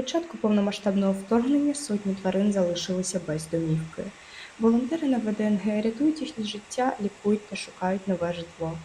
початку повномасштабного вторгнення сотні тварин залишилися без домівки. Волонтери на ВДНГ рятують їхнє життя, лікують та шукають нове житло.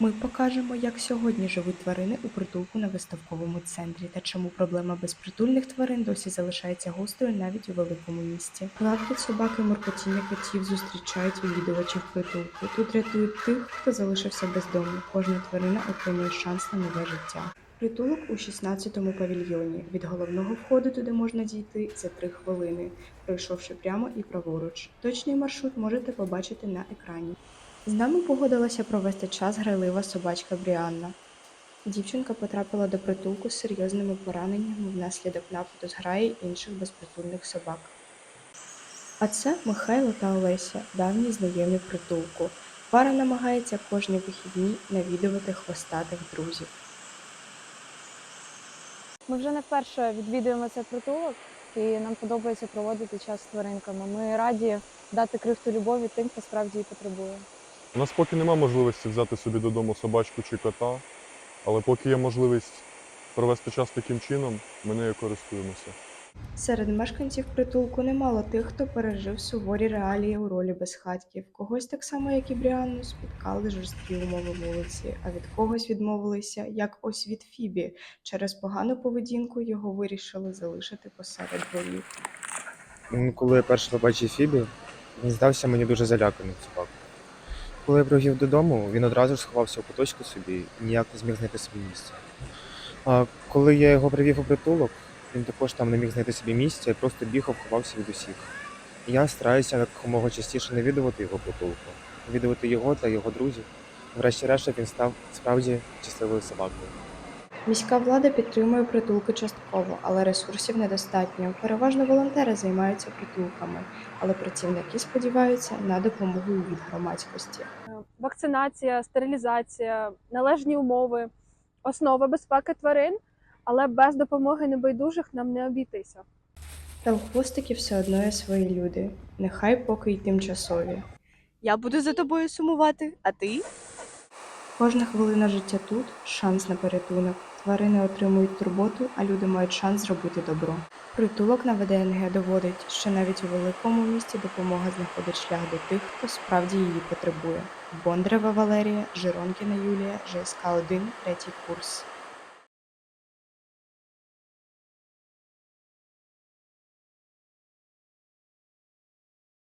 Ми покажемо, як сьогодні живуть тварини у притулку на виставковому центрі та чому проблема безпритульних тварин досі залишається гострою навіть у великому місті. Лапки собаки, моркотіння котів зустрічають відвідувачів притулку. Тут рятують тих, хто залишився бездомним. Кожна тварина отримує шанс на нове життя. Притулок у 16-му павільйоні. Від головного входу туди можна дійти за 3 хвилини, пройшовши прямо і праворуч. Точний маршрут можете побачити на екрані. З нами погодилася провести час грайлива собачка Бріанна. Дівчинка потрапила до притулку з серйозними пораненнями внаслідок нападу зграї інших безпритульних собак. А це Михайло та Олеся, давні знайомі притулку. Пара намагається кожні вихідні навідувати хвостатих друзів. Ми вже не вперше відвідуємо цей притулок, і нам подобається проводити час з тваринками. Ми раді дати крихту любові тим, хто справді її потребує. У нас поки нема можливості взяти собі додому собачку чи кота, але поки є можливість провести час таким чином, ми нею користуємося. Серед мешканців притулку немало тих, хто пережив суворі реалії у ролі безхатьків. Когось так само, як і Бріанну, спіткали жорсткі умови вулиці, а від когось відмовилися, як ось від Фібі. Через погану поведінку його вирішили залишити посеред дворів. Коли я перше побачив Фібі, він здався мені дуже заляканим собакою. Коли я привів додому, він одразу ж сховався у куточку собі і ніяк не зміг знайти собі місце. А коли я його привів у притулок, він також там не міг знайти собі місця і просто бігав, ховався від усіх. Я стараюся якомога частіше навідувати його притулку, навідувати його та його друзів. Врешті-решт він став справді щасливою собакою. Міська влада підтримує притулки частково, але ресурсів недостатньо. Переважно волонтери займаються притулками, але працівники сподіваються на допомогу від громадськості. Вакцинація, стерилізація, належні умови, основа безпеки тварин, але без допомоги небайдужих нам не обійтися. Та у хвостиків все одно є свої люди, нехай поки й тимчасові. Я буду за тобою сумувати, а ти? Кожна хвилина життя тут шанс на порятунок. Тварини отримують турботу, а люди мають шанс зробити добро. Притулок на ВДНГ доводить, що навіть у великому місті допомога знаходить шлях до тих, хто справді її потребує. Бондарева Валерія, Жиронкіна Юлія, ЖСК 1, третій курс.